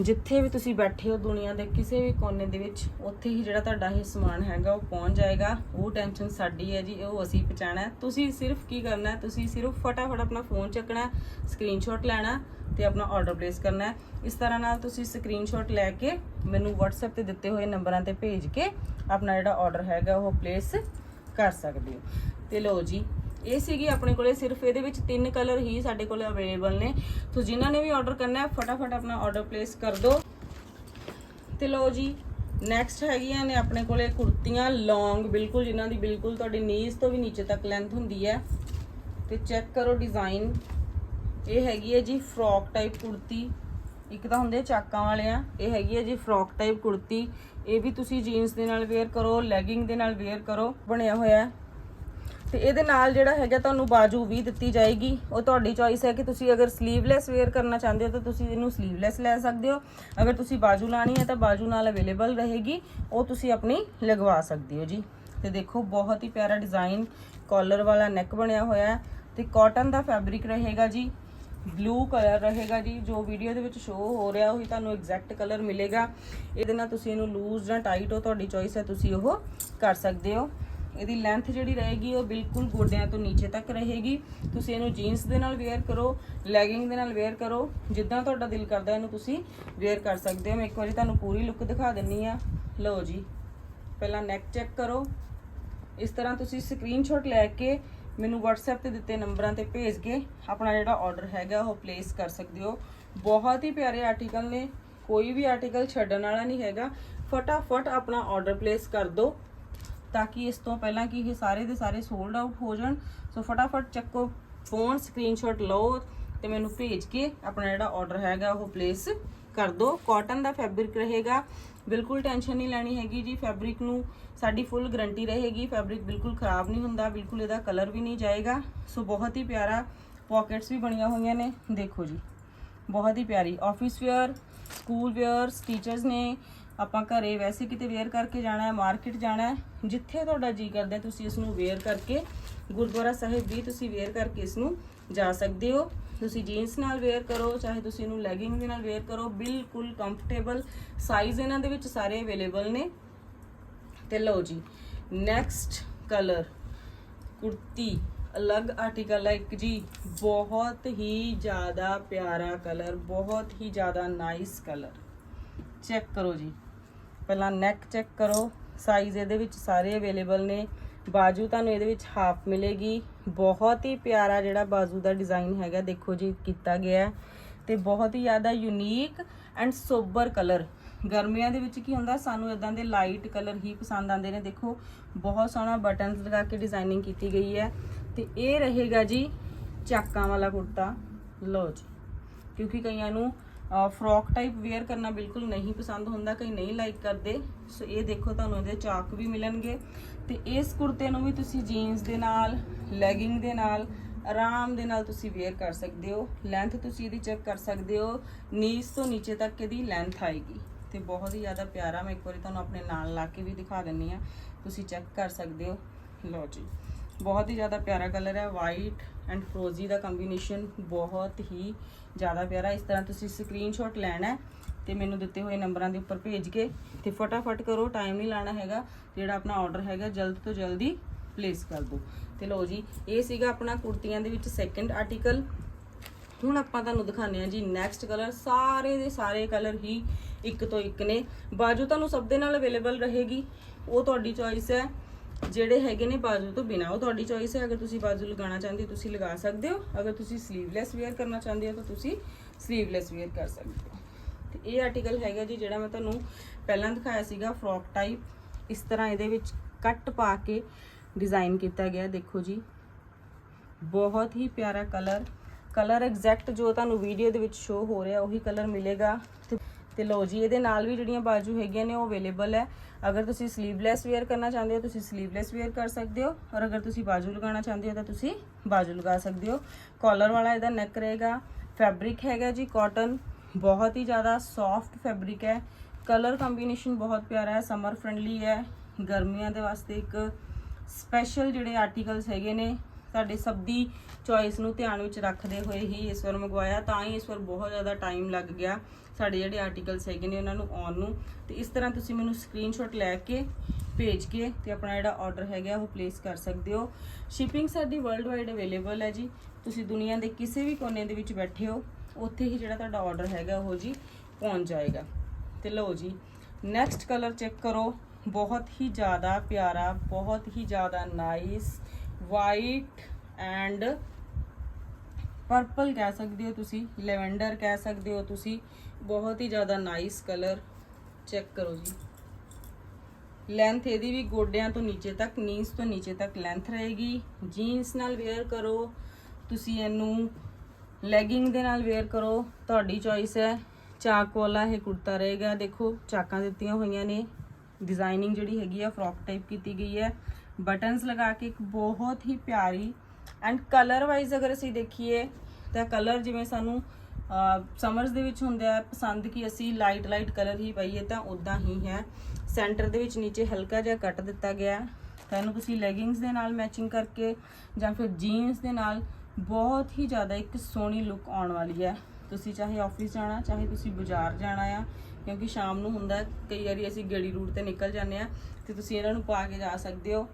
ਜਿੱਥੇ ਵੀ ਤੁਸੀਂ ਬੈਠੇ ਹੋ ਦੁਨੀਆ ਦੇ ਕਿਸੇ ਵੀ ਕੋਨੇ ਦੇ ਵਿੱਚ, ਉੱਥੇ ਹੀ ਜਿਹੜਾ ਤੁਹਾਡਾ ਇਹ ਸਮਾਨ ਹੈਗਾ, ਉਹ ਪਹੁੰਚ ਜਾਏਗਾ। ਉਹ ਟੈਨਸ਼ਨ ਸਾਡੀ ਹੈ ਜੀ, ਉਹ ਅਸੀਂ ਪਹੁੰਚਾਣਾ ਤੁਸੀਂ ਸਿਰਫ ਕੀ ਕਰਨਾ ਤੁਸੀਂ ਸਿਰਫ ਫਟਾਫਟ ਆਪਣਾ ਫੋਨ ਚੱਕਣਾ ਸਕਰੀਨਸ਼ਾਟ ਲੈਣਾ ਤੇ ਆਪਣਾ ਆਰਡਰ ਪਲੇਸ ਕਰਨਾ ਹੈ। ਇਸ ਤਰ੍ਹਾਂ ਨਾਲ ਤੁਸੀਂ ਸਕਰੀਨਸ਼ਾਟ ਲੈ ਕੇ ਮੈਨੂੰ WhatsApp ਤੇ ਦਿੱਤੇ ਹੋਏ ਨੰਬਰਾਂ ਤੇ ਭੇਜ ਕੇ ਆਪਣਾ ਜਿਹੜਾ ਆਰਡਰ ਹੈਗਾ, ਉਹ ਪਲੇਸ ਕਰ ਸਕਦੇ ਹੋ। ਤੇ ਲਓ ਜੀ, ਇਹ ਸੀਗੀ ਆਪਣੇ ਕੋਲੇ ਸਿਰਫ ਇਹਦੇ ਵਿੱਚ ਤਿੰਨ ਕਲਰ ਹੀ ਸਾਡੇ ਕੋਲੇ ਅਵੇਲੇਬਲ ਨੇ। ਸੋ ਜਿਨ੍ਹਾਂ ਨੇ ਵੀ ਆਰਡਰ ਕਰਨਾ ਹੈ, ਫਟਾਫਟ ਆਪਣਾ ਆਰਡਰ ਪਲੇਸ ਕਰ ਦਿਓ। ਤੇ ਲਓ ਜੀ ਨੈਕਸਟ ਹੈਗੀਆਂ ਨੇ ਆਪਣੇ ਕੋਲੇ ਕੁਰਤੀਆਂ ਲੌਂਗ ਬਿਲਕੁਲ ਜਿਨ੍ਹਾਂ ਦੀ ਬਿਲਕੁਲ ਤੁਹਾਡੀ ਨੀਜ਼ ਤੋਂ ਵੀ ਨੀਚੇ ਤੱਕ ਲੈਂਥ ਹੁੰਦੀ ਹੈ। ਤੇ ਚੈੱਕ ਕਰੋ ਡਿਜ਼ਾਈਨ ਇਹ ਹੈਗੀ ਹੈ ਜੀ ਫਰੋਕ ਟਾਈਪ ਕੁੜਤੀ। ਇੱਕ ਤਾਂ ਹੁੰਦੇ ਚਾਕਾਂ ਵਾਲੇ ਆ ਇਹ ਹੈਗੀ ਹੈ ਜੀ ਫਰੋਕ ਟਾਈਪ ਕੁੜਤੀ। ਇਹ ਵੀ ਤੁਸੀਂ ਜੀਨਸ ਦੇ ਨਾਲ ਵੇਅਰ ਕਰੋ, ਲੈਗਿੰਗ ਦੇ ਨਾਲ ਵੇਅਰ ਕਰੋ, ਬਣਿਆ ਹੋਇਆ ਹੈ। ਤੇ ਇਹਦੇ ਨਾਲ ਜਿਹੜਾ ਹੈਗਾ ਤੁਹਾਨੂੰ ਬਾਜੂ ਵੀ ਦਿੱਤੀ ਜਾਏਗੀ। ਉਹ ਤੁਹਾਡੀ ਚੋਇਸ ਹੈ ਕਿ ਤੁਸੀਂ ਅਗਰ 슬ੀਵਲੈਸ ਵੇਅਰ ਕਰਨਾ ਚਾਹੁੰਦੇ ਹੋ ਤਾਂ ਤੁਸੀਂ ਇਹਨੂੰ 슬ੀਵਲੈਸ ਲੈ ਸਕਦੇ ਹੋ। ਅਗਰ ਤੁਸੀਂ ਬਾਜੂ ਲਾਣੀ ਹੈ ਤਾਂ ਬਾਜੂ ਨਾਲ ਅਵੇਲੇਬਲ ਰਹੇਗੀ। ਉਹ ਤੁਸੀਂ ਆਪਣੀ ਲਗਵਾ ਸਕਦੇ ਹੋ ਜੀ। ਤੇ ਦੇਖੋ, ਬਹੁਤ ਹੀ ਪਿਆਰਾ ਡਿਜ਼ਾਈਨ ਕਾਲਰ ਵਾਲਾ ਨੈਕ ਬਣਿਆ ਹੋਇਆ ਹੈ। ਤੇ ਕਾਟਨ ਦਾ ਫੈਬਰਿਕ ਰਹੇਗਾ ਜੀ। ਬਲੂ ਕਲਰ ਰਹੇਗਾ ਜੀ, ਜੋ ਵੀਡੀਓ ਦੇ ਵਿੱਚ ਸ਼ੋ ਹੋ ਰਿਹਾ, ਉਹੀ ਤੁਹਾਨੂੰ ਐਗਜ਼ੈਕਟ ਕਲਰ ਮਿਲੇਗਾ। ਇਹਦੇ ਨਾਲ ਤੁਸੀਂ ਇਹਨੂੰ ਲੂਜ਼ ਜਾਂ ਟਾਈਟ ਹੋ, ਤੁਹਾਡੀ ਚੋਇਸ ਹੈ, ਤੁਸੀਂ ਉਹ ਕਰ ਸਕਦੇ ਹੋ। ਇਹਦੀ ਲੈਂਥ ਜਿਹੜੀ ਰਹੇਗੀ, ਉਹ ਬਿਲਕੁਲ ਗੋਡਿਆਂ ਤੋਂ ਨੀਚੇ ਤੱਕ ਰਹੇਗੀ। ਤੁਸੀਂ ਇਹਨੂੰ ਜੀਨਸ ਦੇ ਨਾਲ ਵੇਅਰ ਕਰੋ ਲੈਗਿੰਗ ਦੇ ਨਾਲ ਵੇਅਰ ਕਰੋ, ਜਿੱਦਾਂ ਤੁਹਾਡਾ ਦਿਲ ਕਰਦਾ, ਇਹਨੂੰ ਤੁਸੀਂ ਵੇਅਰ ਕਰ ਸਕਦੇ ਹੋ। ਮੈਂ ਇੱਕ ਵਾਰੀ ਤੁਹਾਨੂੰ ਪੂਰੀ ਲੁੱਕ ਦਿਖਾ ਦਿੰਨੀ ਆ। ਲਓ ਜੀ, ਪਹਿਲਾਂ ਨੈਕ ਚੈੱਕ ਕਰੋ। ਇਸ ਤਰ੍ਹਾਂ ਤੁਸੀਂ ਸਕਰੀਨਸ਼ਾਟ ਲੈ ਕੇ ਮੈਨੂੰ WhatsApp ਤੇ ਦਿੱਤੇ ਨੰਬਰਾਂ ਤੇ ਭੇਜ ਕੇ ਆਪਣਾ ਜਿਹੜਾ ਆਰਡਰ ਹੈਗਾ ਉਹ ਪਲੇਸ ਕਰ ਸਕਦੇ ਹੋ। ਬਹੁਤ ਹੀ ਪਿਆਰੇ ਆਰਟੀਕਲ ਨੇ, ਕੋਈ ਵੀ ਆਰਟੀਕਲ ਛੱਡਣ ਵਾਲਾ ਨਹੀਂ ਹੈਗਾ। ਫਟਾਫਟ ਆਪਣਾ ਆਰਡਰ ਪਲੇਸ ਕਰ ਦਿਓ ਤਾਂ ਕਿ ਇਸ ਤੋਂ ਪਹਿਲਾਂ ਕਿ ਇਹ ਸਾਰੇ ਦੇ ਸਾਰੇ ਸੋਲਡ ਆਊਟ ਹੋ ਜਾਣ। ਸੋ ਫਟਾਫਟ ਚੱਕੋ ਫੋਨ ਸਕਰੀਨਸ਼ਾਟ ਲਓ ਤੇ ਮੈਨੂੰ ਭੇਜ ਕੇ ਆਪਣਾ ਜਿਹੜਾ ਆਰਡਰ ਹੈਗਾ ਉਹ ਪਲੇਸ ਕਰ ਦਿਓ। ਕਾਟਨ ਦਾ ਫੈਬਰਿਕ ਰਹੇਗਾ। ਬਿਲਕੁਲ ਟੈਨਸ਼ਨ ਨਹੀਂ ਲੈਣੀ ਹੈਗੀ ਜੀ ਫੈਬਰਿਕ ਨੂੰ ਸਾਡੀ ਫੁੱਲ ਗਰੰਟੀ ਰਹੇਗੀ ਫੈਬਰਿਕ ਬਿਲਕੁਲ ਖਰਾਬ ਨਹੀਂ ਹੁੰਦਾ, ਬਿਲਕੁਲ ਇਹਦਾ ਕਲਰ ਵੀ ਨਹੀਂ ਜਾਏਗਾ। ਸੋ ਬਹੁਤ ਹੀ ਪਿਆਰਾ ਪਾਕਟਸ ਵੀ ਬਣੀਆਂ ਹੋਈਆਂ ਨੇ, ਦੇਖੋ ਜੀ। ਬਹੁਤ ਹੀ ਪਿਆਰੀ office wear school wears teachers ਨੇ। ਆਪਾਂ ਘਰੇ ਵੈਸੇ ਕਿਤੇ ਵੇਅਰ ਕਰਕੇ ਜਾਣਾ ਹੈ ਮਾਰਕੀਟ ਜਾਣਾ ਹੈ, ਜਿੱਥੇ ਤੁਹਾਡਾ ਜੀ ਕਰਦਾ ਤੁਸੀਂ ਇਸ ਨੂੰ ਵੇਅਰ ਕਰਕੇ ਗੁਰਦੁਆਰਾ ਸਾਹਿਬ ਵੀ ਤੁਸੀਂ ਵੇਅਰ ਕਰਕੇ ਇਸ ਨੂੰ ਜਾ ਸਕਦੇ ਹੋ। ਤੁਸੀਂ ਜੀਨਸ ਨਾਲ ਵੇਅਰ ਕਰੋ, ਚਾਹੇ ਤੁਸੀਂ ਇਹਨੂੰ ਲੈਗਿੰਗ ਦੇ ਨਾਲ ਵੇਅਰ ਕਰੋ, ਬਿਲਕੁਲ ਕੰਫਰਟੇਬਲ ਸਾਈਜ਼ ਇਹਨਾਂ ਦੇ ਵਿੱਚ ਸਾਰੇ ਅਵੇਲੇਬਲ ਨੇ। ਤੇ ਲਓ ਜੀ ਨੈਕਸਟ ਕਲਰ ਕੁਰਤੀ ਅਲੱਗ ਆਰਟੀਕਲ ਹੈ ਇੱਕ ਜੀ, ਬਹੁਤ ਹੀ ਜ਼ਿਆਦਾ ਪਿਆਰਾ ਕਲਰ ਬਹੁਤ ਹੀ ਜ਼ਿਆਦਾ ਨਾਈਸ ਕਲਰ ਚੈੱਕ ਕਰੋ ਜੀ, ਪਹਿਲਾਂ ਨੈਕ ਚੈੱਕ ਕਰੋ ਸਾਈਜ਼ ਇਹਦੇ ਵਿੱਚ ਸਾਰੇ ਅਵੇਲੇਬਲ ਨੇ। ਬਾਜੂ ਤੁਹਾਨੂੰ ਇਹਦੇ ਵਿੱਚ ਹਾਫ ਮਿਲੇਗੀ। ਬਹੁਤ ਹੀ ਪਿਆਰਾ ਜਿਹੜਾ ਬਾਜੂ ਦਾ ਡਿਜ਼ਾਈਨ ਹੈਗਾ, ਦੇਖੋ ਜੀ, ਕੀਤਾ ਗਿਆ ਹੈ। ਤੇ ਬਹੁਤ ਹੀ ਜ਼ਿਆਦਾ ਯੂਨੀਕ ਐਂਡ ਸੋਬਰ ਕਲਰ ਗਰਮੀਆਂ ਦੇ ਵਿੱਚ ਕੀ ਹੁੰਦਾ, ਸਾਨੂੰ ਇਦਾਂ ਦੇ ਲਾਈਟ ਕਲਰ ਹੀ ਪਸੰਦ ਆਉਂਦੇ ਨੇ। ਦੇਖੋ, ਬਹੁਤ ਸੋਹਣਾ ਬਟਨਸ ਲਗਾ ਕੇ ਡਿਜ਼ਾਈਨਿੰਗ ਕੀਤੀ ਗਈ ਹੈ। ਤੇ ਇਹ ਰਹੇਗਾ ਜੀ ਚਾਕਾਂ ਵਾਲਾ ਕੁੜਤਾ। ਲਓ ਜੀ, ਕਿਉਂਕਿ ਕਈਆਂ ਨੂੰ ਫਰੋਕ ਟਾਈਪ ਵੇਅਰ ਕਰਨਾ ਬਿਲਕੁਲ ਨਹੀਂ ਪਸੰਦ ਹੁੰਦਾ, ਕਈ ਨਹੀਂ ਲਾਈਕ ਕਰਦੇ। ਸੋ ਇਹ ਦੇਖੋ, ਤੁਹਾਨੂੰ ਇਹਦੇ ਚਾਕ ਵੀ ਮਿਲਣਗੇ। ਤੇ ਇਸ ਕੁੜਤੇ ਨੂੰ ਵੀ ਤੁਸੀਂ ਜੀਨਸ ਦੇ ਨਾਲ ਲੈਗਿੰਗ ਦੇ ਨਾਲ, ਆਰਾਮ ਦੇ ਨਾਲ ਤੁਸੀਂ ਵੇਅਰ ਕਰ ਸਕਦੇ ਹੋ। ਲੈਂਥ ਤੁਸੀਂ ਇਹਦੀ ਚੈੱਕ ਕਰ ਸਕਦੇ ਹੋ। ਨੀਸ ਤੋਂ ਨੀਚੇ ਤੱਕ ਇਹਦੀ ਲੈਂਥ ਆਏਗੀ। ਤੇ ਬਹੁਤ ਹੀ ਜ਼ਿਆਦਾ ਪਿਆਰਾ, ਮੈਂ ਇੱਕ ਵਾਰੀ ਤੁਹਾਨੂੰ ਆਪਣੇ ਨਾਲ ਲਾ ਕੇ ਵੀ ਦਿਖਾ ਦਿੰਨੀ ਆ। ਤੁਸੀਂ ਚੈੱਕ ਕਰ ਸਕਦੇ ਹੋ। ਲਓ ਜੀ। ਬਹੁਤ ਹੀ ਜ਼ਿਆਦਾ ਪਿਆਰਾ ਕਲਰ ਹੈ ਵਾਈਟ ਐਂਡ ਫਰੋਜ਼ੀ ਦਾ ਕੰਬੀਨੇਸ਼ਨ ਬਹੁਤ ਹੀ ਜ਼ਿਆਦਾ ਪਿਆਰਾ ਇਸ ਤਰ੍ਹਾਂ ਤੁਸੀਂ ਸਕਰੀਨਸ਼ਾਟ ਲੈਣਾ ਹੈ ਤੇ ਮੈਨੂੰ ਦਿੱਤੇ ਹੋਏ ਨੰਬਰਾਂ ਦੇ ਉੱਪਰ ਭੇਜ ਕੇ ਤੇ ਫਟਾਫਟ ਕਰੋ ਟਾਈਮ ਨਹੀਂ ਲਾਣਾ ਹੈਗਾ, ਜਿਹੜਾ ਆਪਣਾ ਆਰਡਰ ਹੈਗਾ, ਜਲਦ ਤੋਂ ਜਲਦੀ ਪਲੇਸ ਕਰ ਦਿਓ। ਤੇ ਲਓ ਜੀ, ਇਹ ਸੀਗਾ ਆਪਣਾ ਕੁੜਤੀਆਂ ਦੇ ਵਿੱਚ ਸੈਕੰਡ ਆਰਟੀਕਲ ਹੁਣ ਆਪਾਂ ਤੁਹਾਨੂੰ ਦਿਖਾਉਂਦੇ ਹਾਂ ਜੀ ਨੈਕਸਟ ਕਲਰ ਸਾਰੇ ਦੇ ਸਾਰੇ ਕਲਰ ਹੀ ਇੱਕ ਤੋਂ ਇੱਕ ਨੇ। ਬਾਜੂ ਤੁਹਾਨੂੰ ਸਭ ਦੇ ਨਾਲ ਅਵੇਲੇਬਲ ਰਹੇਗੀ। ਉਹ ਤੁਹਾਡੀ ਚੋਇਸ ਹੈ। ਜਿਹੜੇ ਹੈਗੇ ਨੇ ਬਾਜੂ ਤੋਂ ਬਿਨਾ, ਉਹ ਤੁਹਾਡੀ ਚੋਇਸ ਹੈ। ਅਗਰ ਤੁਸੀਂ ਬਾਜੂ ਲਗਾਉਣਾ ਚਾਹੁੰਦੇ ਹੋ, ਤੁਸੀਂ ਲਗਾ ਸਕਦੇ ਹੋ। ਅਗਰ ਤੁਸੀਂ ਸਲੀਵਲੈਸ ਵੇਅਰ ਕਰਨਾ ਚਾਹੁੰਦੇ ਹੋ, ਤਾਂ ਤੁਸੀਂ ਸਲੀਵਲੈਸ ਵੇਅਰ ਕਰ ਸਕਦੇ ਹੋ। ਤੇ ਇਹ ਆਰਟੀਕਲ ਹੈਗਾ ਜੀ, ਜਿਹੜਾ ਮੈਂ ਤੁਹਾਨੂੰ ਪਹਿਲਾਂ ਦਿਖਾਇਆ ਸੀਗਾ ਫਰੋਕ ਟਾਈਪ ਇਸ ਤਰ੍ਹਾਂ ਇਹਦੇ ਵਿੱਚ ਕੱਟ ਪਾ ਕੇ ਡਿਜ਼ਾਈਨ ਕੀਤਾ ਗਿਆ, ਦੇਖੋ ਜੀ। ਬਹੁਤ ਹੀ ਪਿਆਰਾ ਕਲਰ ਕਲਰ ਐਗਜ਼ੈਕਟ ਜੋ ਤੁਹਾਨੂੰ ਵੀਡੀਓ ਦੇ ਵਿੱਚ ਸ਼ੋ ਹੋ ਰਿਹਾ, ਉਹੀ ਕਲਰ ਮਿਲੇਗਾ। ਤੇ- ਤੇ ਲਓ ਜੀ, ਇਹਦੇ ਨਾਲ ਵੀ ਜਿਹੜੀਆਂ ਬਾਜੂ ਹੈਗੀਆਂ ਨੇ ਉਹ ਅਵੇਲੇਬਲ ਹੈ। ਅਗਰ ਤੁਸੀਂ ਸਲੀਵਲੈਸ ਵੇਅਰ ਕਰਨਾ ਚਾਹੁੰਦੇ ਹੋ, ਤੁਸੀਂ ਸਲੀਵਲੈਸ ਵੇਅਰ ਕਰ ਸਕਦੇ ਹੋ। ਔਰ ਅਗਰ ਤੁਸੀਂ ਬਾਜੂ ਲਗਾਉਣਾ ਚਾਹੁੰਦੇ ਹੋ, ਤਾਂ ਤੁਸੀਂ ਬਾਜੂ ਲਗਾ ਸਕਦੇ ਹੋ। ਕਾਲਰ ਵਾਲਾ ਇਹਦਾ ਨੈਕ ਰਹੇਗਾ। ਫੈਬਰਿਕ ਹੈਗਾ ਜੀ ਕਾਟਨ ਬਹੁਤ ਹੀ ਜ਼ਿਆਦਾ ਸੌਫਟ ਫੈਬਰਿਕ ਹੈ। ਕਲਰ ਕੰਬੀਨੇਸ਼ਨ ਬਹੁਤ ਪਿਆਰਾ ਹੈ ਸਮਰ ਫ੍ਰੈਂਡਲੀ ਹੈ। ਗਰਮੀਆਂ ਦੇ ਵਾਸਤੇ ਇੱਕ ਸਪੈਸ਼ਲ ਜਿਹੜੇ ਆਰਟੀਕਲਸ ਹੈਗੇ ਨੇ ਸਾਡੇ ਸਭ ਦੀ ਚੋਇਸ ਨੂੰ ਧਿਆਨ ਵਿੱਚ ਰੱਖਦੇ ਹੋਏ ਹੀ ਇਸ ਵਾਰ ਮੰਗਵਾਇਆ, ਤਾਂ ਹੀ ਇਸ ਵਾਰ ਬਹੁਤ ਜ਼ਿਆਦਾ ਟਾਈਮ ਲੱਗ ਗਿਆ ਸਾਡੇ ਜਿਹੜੇ ਆਰਟੀਕਲਸ ਹੈਗੇ ਨੇ ਉਹਨਾਂ ਨੂੰ ਆਉਣ ਨੂੰ। ਤੇ ਇਸ ਤਰ੍ਹਾਂ ਤੁਸੀਂ ਮੈਨੂੰ ਸਕਰੀਨਸ਼ਾਟ ਲੈ ਕੇ, ਭੇਜ ਕੇ ਤੇ ਆਪਣਾ ਜਿਹੜਾ ਆਰਡਰ ਹੈਗਾ ਉਹ ਪਲੇਸ ਕਰ ਸਕਦੇ ਹੋ। ਸ਼ਿਪਿੰਗ ਸਾਡੀ ਵਰਲਡ ਵਾਈਡ ਅਵੇਲੇਬਲ ਹੈ ਜੀ। ਤੁਸੀਂ ਦੁਨੀਆ ਦੇ ਕਿਸੇ ਵੀ ਕੋਨੇ ਦੇ ਵਿੱਚ ਬੈਠੇ ਹੋ, ਉੱਥੇ ਹੀ ਜਿਹੜਾ ਤੁਹਾਡਾ ਆਰਡਰ ਹੈਗਾ ਉਹ ਜੀ ਪਹੁੰਚ ਜਾਏਗਾ। ਤੇ ਲਓ ਜੀ ਨੈਕਸਟ ਕਲਰ ਚੈੱਕ ਕਰੋ। ਬਹੁਤ ਹੀ ਜ਼ਿਆਦਾ ਪਿਆਰਾ, ਬਹੁਤ ਹੀ ਜ਼ਿਆਦਾ ਨਾਈਸ ਵਾਈਟ ਐਂਡ ਪਰਪਲ ਕਹਿ ਸਕਦੇ ਹੋ ਤੁਸੀਂ, ਲੈਵੈਂਡਰ ਕਹਿ ਸਕਦੇ ਹੋ ਤੁਸੀਂ। ਬਹੁਤ ਹੀ ਜ਼ਿਆਦਾ ਨਾਈਸ ਕਲਰ ਚੈੱਕ ਕਰੋ ਜੀ। ਲੈਂਥ ਇਹਦੀ ਵੀ ਗੋਡਿਆਂ ਤੋਂ ਨੀਚੇ ਤੱਕ ਨੀਸ ਤੋਂ ਨੀਚੇ ਤੱਕ ਲੈਂਥ ਰਹੇਗੀ। ਜੀਨਸ ਨਾਲ ਵੇਅਰ ਕਰੋ। ਤੁਸੀਂ ਇਹਨੂੰ ਲੈਗਿੰਗ ਦੇ ਨਾਲ ਵੇਅਰ ਕਰੋ। ਤੁਹਾਡੀ ਚੋਇਸ ਹੈ। ਚਾਕ ਵਾਲਾ ਇਹ ਕੁੜਤਾ ਰਹੇਗਾ। ਦੇਖੋ, ਚਾਕਾਂ ਦਿੱਤੀਆਂ ਹੋਈਆਂ ਨੇ। ਡਿਜ਼ਾਈਨਿੰਗ ਜਿਹੜੀ ਹੈਗੀ ਆ ਫਰੋਕ ਟਾਈਪ ਕੀਤੀ ਗਈ ਹੈ। ਬਟਨਸ ਲਗਾ ਕੇ ਇੱਕ ਬਹੁਤ ਹੀ ਪਿਆਰੀ ਐਂਡ ਕਲਰ ਵਾਈਜ਼ ਅਗਰ ਅਸੀਂ ਦੇਖੀਏ ਤਾਂ ਕਲਰ ਜਿਵੇਂ ਸਾਨੂੰ ਸਮਰਸ ਦੇ ਵਿੱਚ ਹੁੰਦਾ ਹੈ ਪਸੰਦ ਕਿ ਅਸੀਂ ਲਾਈਟ ਲਾਈਟ ਕਲਰ ਹੀ ਪਾਈਏ ਤਾਂ ਉਦਾਂ ਹੀ ਹੈ। ਸੈਂਟਰ ਦੇ ਵਿੱਚ ਨੀਚੇ ਹਲਕਾ ਜਿਹਾ ਕੱਟ ਦਿੱਤਾ ਗਿਆ। ਤਾਂ ਇਹਨੂੰ ਤੁਸੀਂ ਲੈਗਿੰਗਸ ਦੇ ਨਾਲ ਮੈਚਿੰਗ ਕਰਕੇ ਜਾਂ ਫਿਰ ਜੀਨਸ ਦੇ ਨਾਲ ਬਹੁਤ ਹੀ ਜ਼ਿਆਦਾ ਇੱਕ ਸੋਹਣੀ ਲੁੱਕ ਆਉਣ ਵਾਲੀ ਹੈ। ਤੁਸੀਂ ਚਾਹੇ ਆਫਿਸ ਜਾਣਾ, ਚਾਹੇ ਤੁਸੀਂ ਬਾਜ਼ਾਰ ਜਾਣਾ ਆ ਕਿਉਂਕਿ ਸ਼ਾਮ ਨੂੰ ਹੁੰਦਾ ਕਈ ਵਾਰੀ ਅਸੀਂ ਗੜੀ ਰੂਟ ਤੇ ਨਿਕਲ ਜਾਂਦੇ ਆ ਤੇ ਤੁਸੀਂ ਇਹਨਾਂ ਨੂੰ ਪਾ ਕੇ ਜਾ ਸਕਦੇ ਹੋ।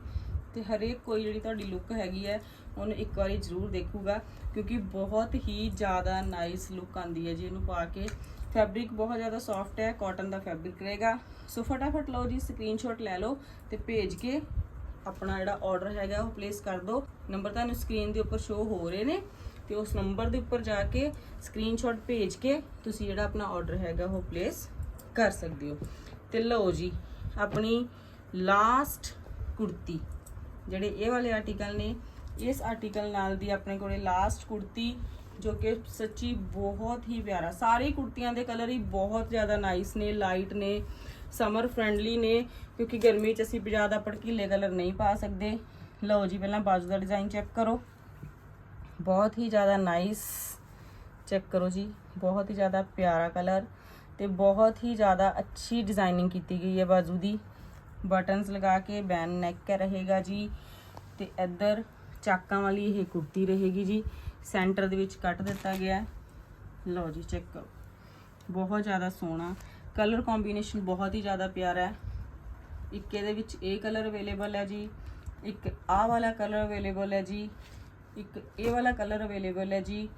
ਤੇ ਹਰੇਕ ਕੋਈ ਜਿਹੜੀ ਤੁਹਾਡੀ ਲੁੱਕ ਹੈਗੀ ਹੈ, ਉਹਨੂੰ ਇੱਕ ਵਾਰੀ ਜ਼ਰੂਰ ਦੇਖੂਗਾ, ਕਿਉਂਕਿ ਬਹੁਤ ਹੀ ਜ਼ਿਆਦਾ ਨਾਈਸ ਲੁੱਕ ਆਂਦੀ ਹੈ ਜੀ ਇਹਨੂੰ ਪਾ ਕੇ। ਫੈਬਰਿਕ ਬਹੁਤ ਜ਼ਿਆਦਾ ਸੌਫਟ ਹੈ ਕਾਟਨ ਦਾ ਫੈਬਰਿਕ ਰਹੇਗਾ। ਸੋ ਫਟਾਫਟ ਲਓ ਜੀ ਸਕਰੀਨਸ਼ਾਟ ਲੈ ਲਓ ਤੇ ਭੇਜ ਕੇ ਆਪਣਾ ਜਿਹੜਾ ਆਰਡਰ ਹੈਗਾ ਉਹ ਪਲੇਸ ਕਰ ਦਿਓ। ਨੰਬਰ ਤੁਹਾਨੂੰ ਸਕਰੀਨ ਦੇ ਉੱਪਰ ਸ਼ੋ ਹੋ ਰਹੇ ਨੇ ਤੇ ਉਸ ਨੰਬਰ ਦੇ ਉੱਪਰ ਜਾ ਕੇ ਸਕਰੀਨਸ਼ਾਟ ਭੇਜ ਕੇ ਤੁਸੀਂ ਜਿਹੜਾ ਆਪਣਾ ਆਰਡਰ ਹੈਗਾ ਉਹ ਪਲੇਸ ਕਰ ਸਕਦੇ ਹੋ। ਤੇ ਲਓ ਜੀ, ਆਪਣੀ ਲਾਸਟ ਕੁੜਤੀ। ਜਿਹੜੇ ਇਹ ਵਾਲੇ ਆਰਟੀਕਲ ਨੇ, ਇਸ ਆਰਟੀਕਲ ਨਾਲ ਦੀ ਆਪਣੇ ਕੋਲੇ ਲਾਸਟ ਕੁੜਤੀ, ਜੋ ਕਿ ਸੱਚੀ ਬਹੁਤ ਹੀ ਪਿਆਰਾ। ਸਾਰੀ ਕੁੜਤੀਆਂ ਦੇ ਕਲਰ ਹੀ ਬਹੁਤ ਜ਼ਿਆਦਾ ਨਾਈਸ ਨੇ ਲਾਈਟ ਨੇ ਸਮਰ ਫ੍ਰੈਂਡਲੀ ਨੇ, ਕਿਉਂਕਿ ਗਰਮੀ 'ਚ ਅਸੀਂ ਜ਼ਿਆਦਾ ਭੜਕੀਲੇ ਕਲਰ ਨਹੀਂ ਪਾ ਸਕਦੇ। ਲਓ ਜੀ, ਪਹਿਲਾਂ ਬਾਜੂ ਦਾ ਡਿਜ਼ਾਈਨ ਚੈੱਕ ਕਰੋ। ਬਹੁਤ ਹੀ ਜ਼ਿਆਦਾ ਨਾਈਸ ਚੈੱਕ ਕਰੋ ਜੀ। ਬਹੁਤ ਹੀ ਜ਼ਿਆਦਾ ਪਿਆਰਾ ਕਲਰ ਤੇ ਬਹੁਤ ਹੀ ਜ਼ਿਆਦਾ ਅੱਛੀ ਡਿਜ਼ਾਈਨਿੰਗ ਕੀਤੀ ਗਈ ਹੈ ਬਾਜੂ ਦੀ। ਬਟਨਸ ਲਗਾ ਕੇ ਬੈਨ ਨੈਕ ਰਹੇਗਾ ਜੀ ਤੇ ਇੱਧਰ ਚਾਕਾਂ ਵਾਲੀ ਇਹ ਕੁੜਤੀ ਰਹੇਗੀ ਜੀ। ਸੈਂਟਰ ਦੇ ਵਿੱਚ ਕੱਟ ਦਿੱਤਾ ਗਿਆ ਲਓ ਜੀ ਚੈੱਕ ਕਰੋ। ਬਹੁਤ ਜ਼ਿਆਦਾ ਸੋਹਣਾ। ਕਲਰ ਕੰਬੀਨੇਸ਼ਨ ਬਹੁਤ ਹੀ ਜ਼ਿਆਦਾ ਪਿਆਰਾ ਹੈ। ਇੱਕ ਇਹਦੇ ਵਿੱਚ ਇਹ ਕਲਰ ਅਵੇਲੇਬਲ ਹੈ ਜੀ। ਇੱਕ ਆਹ ਵਾਲਾ ਕਲਰ ਅਵੇਲੇਬਲ ਹੈ ਜੀ। ਇੱਕ ਇਹ ਵਾਲਾ ਕਲਰ ਅਵੇਲੇਬਲ ਹੈ ਜੀ।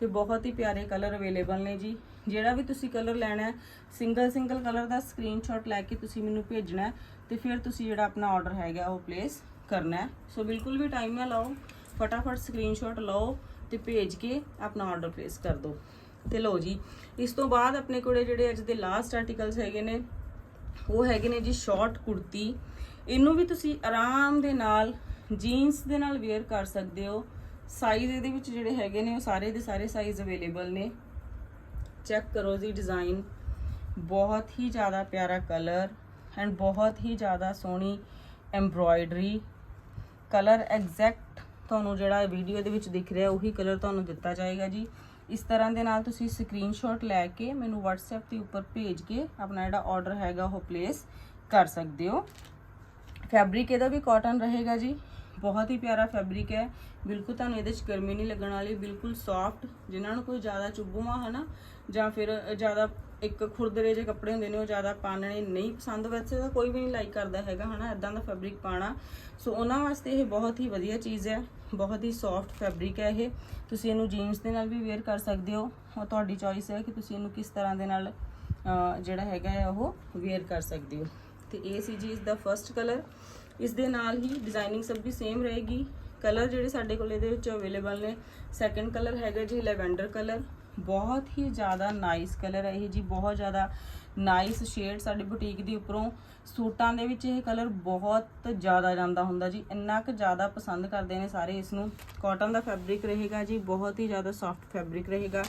ਤੇ ਬਹੁਤ ਹੀ ਪਿਆਰੇ ਕਲਰ ਅਵੇਲੇਬਲ ਨੇ ਜੀ। ਜਿਹੜਾ ਵੀ ਤੁਸੀਂ ਕਲਰ ਲੈਣਾ ਹੈ ਸਿੰਗਲ ਸਿੰਗਲ ਕਲਰ ਦਾ ਸਕਰੀਨਸ਼ਾਟ ਲੈ ਕੇ ਤੁਸੀਂ ਮੈਨੂੰ ਭੇਜਣਾ ਹੈ ਤੇ ਫਿਰ ਤੁਸੀਂ ਜਿਹੜਾ ਆਪਣਾ ਆਰਡਰ ਹੈਗਾ ਉਹ ਪਲੇਸ ਕਰਨਾ ਹੈ। ਸੋ ਬਿਲਕੁਲ ਵੀ ਟਾਈਮ ਨਾ ਲਾਓ, ਫਟਾਫਟ ਸਕਰੀਨਸ਼ਾਟ ਲਓ ਤੇ ਭੇਜ ਕੇ ਆਪਣਾ ਆਰਡਰ ਪਲੇਸ ਕਰ ਦਿਓ। ਤੇ ਲਓ ਜੀ, ਇਸ ਤੋਂ ਬਾਅਦ ਆਪਣੇ ਕੋਲੇ ਜਿਹੜੇ ਅੱਜ ਦੇ ਲਾਸਟ ਆਰਟੀਕਲਸ ਹੈਗੇ ਨੇ, ਉਹ ਹੈਗੇ ਨੇ ਜੀ ਸ਼ਾਰਟ ਕੁੜਤੀ। ਇਹਨੂੰ ਵੀ ਤੁਸੀਂ ਆਰਾਮ ਦੇ ਨਾਲ ਜੀਨਸ ਦੇ ਨਾਲ ਵੇਅਰ ਕਰ ਸਕਦੇ ਹੋ। ਸਾਈਜ਼ ਇਹਦੇ ਵਿੱਚ ਜਿਹੜੇ ਹੈਗੇ ਨੇ, ਉਹ ਸਾਰੇ ਦੇ ਸਾਰੇ ਸਾਈਜ਼ ਅਵੇਲੇਬਲ ਨੇ। ਚੈੱਕ ਕਰੋ ਜੀ ਡਿਜ਼ਾਈਨ ਬਹੁਤ ਹੀ ਜ਼ਿਆਦਾ ਪਿਆਰਾ ਕਲਰ ਐਂਡ ਬਹੁਤ ਹੀ ਜ਼ਿਆਦਾ ਸੋਹਣੀ ਐਮਬ੍ਰੋਇਡਰੀ ਕਲਰ ਐਗਜ਼ੈਕਟ ਤੁਹਾਨੂੰ ਜਿਹੜਾ ਵੀਡੀਓ ਦੇ ਵਿੱਚ ਦਿਖ ਰਿਹਾ, ਉਹੀ ਕਲਰ ਤੁਹਾਨੂੰ ਦਿੱਤਾ ਜਾਏਗਾ ਜੀ। ਇਸ ਤਰ੍ਹਾਂ ਦੇ ਨਾਲ ਤੁਸੀਂ ਸਕਰੀਨਸ਼ਾਟ ਲੈ ਕੇ ਮੈਨੂੰ WhatsApp ਦੇ ਉੱਪਰ ਭੇਜ ਕੇ ਆਪਣਾ ਜਿਹੜਾ ਆਰਡਰ ਹੈਗਾ, ਉਹ ਪਲੇਸ ਕਰ ਸਕਦੇ ਹੋ। ਫੈਬਰਿਕ ਇਹਦਾ ਵੀ ਕਾਟਨ ਰਹੇਗਾ ਜੀ। ਬਹੁਤ ਹੀ ਪਿਆਰਾ ਫੈਬਰਿਕ ਹੈ। ਬਿਲਕੁਲ ਤੁਹਾਨੂੰ ਇਹਦੇ ਚ ਗਰਮੀ ਨਹੀਂ ਲੱਗਣ ਵਾਲੀ, ਬਿਲਕੁਲ ਸੌਫਟ ਜਿਨ੍ਹਾਂ ਨੂੰ ਕੋਈ ਜ਼ਿਆਦਾ ਚੁੱਭਵਾ ਹੈ ਨਾ ਜਾਂ ਫਿਰ ਜ਼ਿਆਦਾ ਇੱਕ ਖੁਰਦਰੇ ਜਿਹੇ ਕੱਪੜੇ ਹੁੰਦੇ ਨੇ, ਉਹ ਜ਼ਿਆਦਾ ਪਾਣਨੇ ਨਹੀਂ ਪਸੰਦ। ਵੈਸੇ ਤਾਂ ਕੋਈ ਵੀ ਨਹੀਂ ਲਾਈਕ ਕਰਦਾ ਹੈਗਾ, ਹਨਾ ਇਦਾਂ ਦਾ ਫੈਬਰਿਕ ਪਾਣਾ ਸੋ ਉਹਨਾਂ ਵਾਸਤੇ ਇਹ ਬਹੁਤ ਹੀ ਵਧੀਆ ਚੀਜ਼ ਹੈ। ਬਹੁਤ ਹੀ ਸੌਫਟ ਫੈਬਰਿਕ ਹੈ ਇਹ। ਤੁਸੀਂ ਇਹਨੂੰ ਜੀਨਸ ਦੇ ਨਾਲ ਵੀ ਵੇਅਰ ਕਰ ਸਕਦੇ ਹੋ। ਉਹ ਤੁਹਾਡੀ ਚੋਇਸ ਹੈ ਕਿ ਤੁਸੀਂ ਇਹਨੂੰ ਕਿਸ ਤਰ੍ਹਾਂ ਦੇ ਨਾਲ ਜਿਹੜਾ ਹੈਗਾ ਹੈ, ਉਹ ਵੇਅਰ ਕਰ ਸਕਦੇ ਹੋ। ਤੇ ਇਹ ਸੀ ਜੀ ਇਸ ਦਾ ਫਰਸਟ ਕਲਰ ਇਸ ਦੇ ਨਾਲ ਹੀ ਡਿਜ਼ਾਈਨਿੰਗ ਸਭ ਵੀ ਸੇਮ ਰਹੇਗੀ। ਕਲਰ ਜਿਹੜੇ ਸਾਡੇ ਕੋਲ ਇਹਦੇ ਵਿੱਚ ਅਵੇਲੇਬਲ ਨੇ ਸੈਕੰਡ ਕਲਰ ਹੈਗਾ ਜੀ ਲੈਵੈਂਡਰ ਕਲਰ ਬਹੁਤ ਹੀ ਜ਼ਿਆਦਾ ਨਾਈਸ ਕਲਰ ਹੈ ਇਹ ਜੀ, ਬਹੁਤ ਜ਼ਿਆਦਾ ਨਾਈਸ ਸ਼ੇਡ ਸਾਡੀ ਬੁਟੀਕ ਦੀ ਉੱਪਰੋਂ। ਸੂਟਾਂ ਦੇ ਵਿੱਚ ਇਹ ਕਲਰ ਬਹੁਤ ਜ਼ਿਆਦਾ ਜਾਂਦਾ ਹੁੰਦਾ ਜੀ, ਇੰਨਾ ਕੁ ਜ਼ਿਆਦਾ ਪਸੰਦ ਕਰਦੇ ਨੇ ਸਾਰੇ ਇਸ ਨੂੰ। ਕਾਟਨ ਦਾ ਫੈਬਰਿਕ ਰਹੇਗਾ ਜੀ, ਬਹੁਤ ਹੀ ਜ਼ਿਆਦਾ ਸੌਫਟ ਫੈਬਰਿਕ ਰਹੇਗਾ।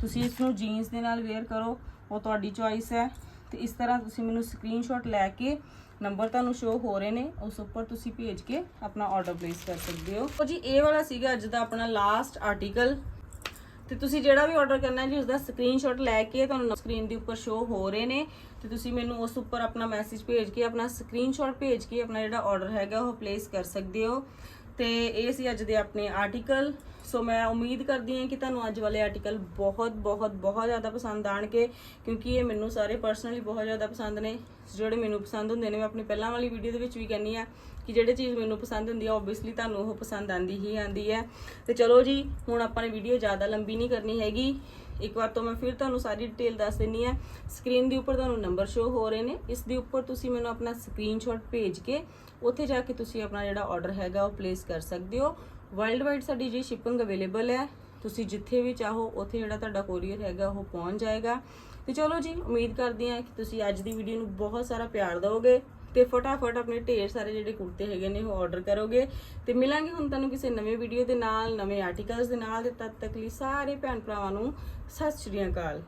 ਤੁਸੀਂ ਇਸ ਨੂੰ ਜੀਨਸ ਦੇ ਨਾਲ ਵੇਅਰ ਕਰੋ, ਉਹ ਤੁਹਾਡੀ ਚੋਇਸ ਹੈ। ਤੇ ਇਸ ਤਰ੍ਹਾਂ ਤੁਸੀਂ ਮੈਨੂੰ ਸਕਰੀਨਸ਼ਾਟ ਲੈ ਕੇ ਨੰਬਰ ਤੁਹਾਨੂੰ ਸ਼ੋ ਹੋ ਰਹੇ ਨੇ, ਉਸ ਉੱਪਰ ਤੁਸੀਂ ਭੇਜ ਕੇ ਆਪਣਾ ਆਰਡਰ ਪਲੇਸ ਕਰ ਸਕਦੇ ਹੋ। ਜੀ, ਇਹ ਵਾਲਾ ਸੀਗਾ ਅੱਜ ਦਾ ਆਪਣਾ ਲਾਸਟ ਆਰਟੀਕਲ ਤੇ ਤੁਸੀਂ ਜਿਹੜਾ ਵੀ ਆਰਡਰ ਕਰਨਾ ਹੈ ਜੀ ਉਸ ਦਾ ਸਕਰੀਨਸ਼ਾਟ ਲੈ ਕੇ ਤੁਹਾਨੂੰ ਸਕਰੀਨ ਦੇ ਉੱਪਰ ਸ਼ੋ ਹੋ ਰਹੇ ਨੇ। ਤੇ ਤੁਸੀਂ ਮੈਨੂੰ ਉਸ ਉੱਪਰ ਆਪਣਾ ਮੈਸੇਜ ਭੇਜ ਕੇ, ਆਪਣਾ ਸਕਰੀਨਸ਼ਾਟ ਭੇਜ ਕੇ ਆਪਣਾ ਜਿਹੜਾ ਆਰਡਰ ਹੈਗਾ, ਉਹ ਪਲੇਸ ਕਰ ਸਕਦੇ ਹੋ। ਤੇ ਇਹ ਸੀ ਅੱਜ ਦੇ ਆਪਣੇ ਆਰਟੀਕਲ ਸੋ ਮੈਂ ਉਮੀਦ ਕਰਦੀ ਹਾਂ ਕਿ ਤੁਹਾਨੂੰ ਅੱਜ ਵਾਲੇ ਆਰਟੀਕਲ ਬਹੁਤ ਬਹੁਤ ਬਹੁਤ ਜ਼ਿਆਦਾ ਪਸੰਦ ਆਣਗੇ, ਕਿਉਂਕਿ ਇਹ ਮੈਨੂੰ ਸਾਰੇ ਪਰਸਨਲੀ ਬਹੁਤ ਜ਼ਿਆਦਾ ਪਸੰਦ ਨੇ। ਜਿਹੜੇ ਮੈਨੂੰ ਪਸੰਦ ਹੁੰਦੇ ਨੇ, ਮੈਂ ਆਪਣੀ ਪਹਿਲਾਂ ਵਾਲੀ ਵੀਡੀਓ ਦੇ ਵਿੱਚ ਵੀ ਕਹਿੰਨੀ ਆ ਕਿ ਜਿਹੜੇ ਚੀਜ਼ ਮੈਨੂੰ ਪਸੰਦ ਹੁੰਦੀ ਆ ਓਬਵੀਅਸਲੀ ਤੁਹਾਨੂੰ ਉਹ ਪਸੰਦ ਆਂਦੀ ਹੀ ਆਂਦੀ ਹੈ। ਤੇ ਚਲੋ ਜੀ, ਹੁਣ ਆਪਾਂ ਨੇ ਵੀਡੀਓ ਜ਼ਿਆਦਾ ਲੰਬੀ ਨਹੀਂ ਕਰਨੀ ਹੈਗੀ। ਇੱਕ ਵਾਰ ਤੋਂ ਮੈਂ ਫਿਰ ਤੁਹਾਨੂੰ ਸਾਰੀ ਡਿਟੇਲ ਦੱਸ ਦਿੰਨੀ ਆ ਸਕਰੀਨ ਦੇ ਉੱਪਰ ਤੁਹਾਨੂੰ ਨੰਬਰ ਸ਼ੋ ਹੋ ਰਹੇ ਨੇ। ਇਸ ਦੇ ਉੱਪਰ ਤੁਸੀਂ ਮੈਨੂੰ ਆਪਣਾ ਸਕਰੀਨਸ਼ਾਟ ਭੇਜ ਕੇ, ਉੱਥੇ ਜਾ ਕੇ ਤੁਸੀਂ ਆਪਣਾ ਜਿਹੜਾ ਆਰਡਰ ਹੈਗਾ, ਉਹ ਪਲੇਸ ਕਰ ਸਕਦੇ ਹੋ। ਵਰਲਡ ਵਾਈਡ ਸਾਡੀ ਜੀ ਸ਼ਿਪਿੰਗ ਅਵੇਲੇਬਲ ਹੈ, ਤੁਸੀਂ ਜਿੱਥੇ ਵੀ ਚਾਹੋ, ਉੱਥੇ ਜਿਹੜਾ ਤੁਹਾਡਾ ਕੋਰੀਅਰ ਹੈਗਾ, ਉਹ ਪਹੁੰਚ ਜਾਏਗਾ। ਤੇ ਚਲੋ ਜੀ, ਉਮੀਦ ਕਰਦੀ ਹਾਂ ਕਿ ਤੁਸੀਂ ਅੱਜ ਦੀ ਵੀਡੀਓ ਨੂੰ ਬਹੁਤ ਸਾਰਾ ਪਿਆਰ ਦਿਓਗੇ ਤੇ ਫਟਾਫਟ ਆਪਣੇ ਢੇਰ ਸਾਰੇ ਜਿਹੜੇ ਕੁੜਤੇ ਹੈਗੇ ਨੇ, ਉਹ ਆਰਡਰ ਕਰੋਗੇ। ਤੇ ਮਿਲਾਂਗੇ ਹੁਣ ਤੁਹਾਨੂੰ ਕਿਸੇ ਨਵੇਂ ਵੀਡੀਓ ਦੇ ਨਾਲ, ਨਵੇਂ ਆਰਟੀਕਲਸ ਦੇ ਨਾਲ। ਤੇ ਤਦ ਤੱਕ ਲਈ ਸਾਰੇ ਭੈਣ ਭਰਾਵਾਂ ਨੂੰ ਸਤਿ ਸ਼੍ਰੀ ਅਕਾਲ।